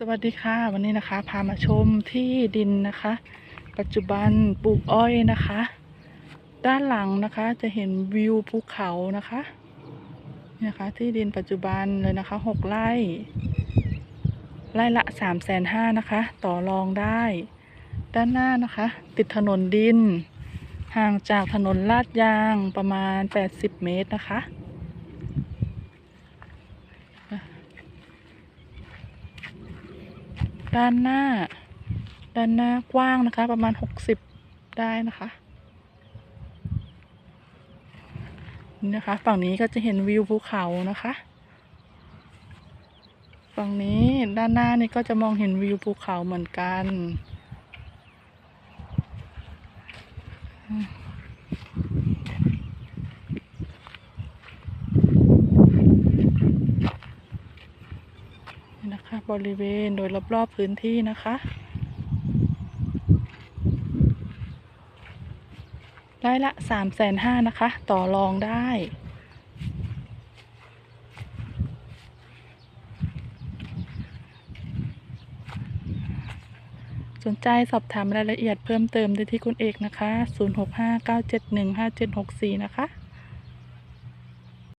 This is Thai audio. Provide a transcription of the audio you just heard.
สวัสดีค่ะ วันนี้นะคะ พามาชมที่ดินนะคะ ปัจจุบันปลูกอ้อยนะคะ ด้านหลังนะคะจะเห็นวิวภูเขานะคะนี่นะคะ ที่ดินปัจจุบันเลยนะคะหกไร่ไร่ละสามแสนห้านะคะ ต่อรองได้ ด้านหน้านะคะ ติดถนนดิน ห่างจากถนนลาดยางประมาณ 80 เมตรนะคะ ด้านหน้า ด้านหน้ากว้างนะคะ ประมาณ60ได้นะคะนี่นะคะ ฝั่งนี้ก็จะเห็นวิวภูเขานะคะ ฝั่งนี้ด้านหน้านี่ก็จะมองเห็นวิวภูเขาเหมือนกัน อืม นี่นะคะ บริเวณโดยรอบๆพื้นที่นะคะ ได้ละสามแสนห้านะคะ ต่อรองได้สนใจสอบถามรายละเอียดเพิ่มเติมได้ที่คุณเอกนะคะ 0659715764 นะคะ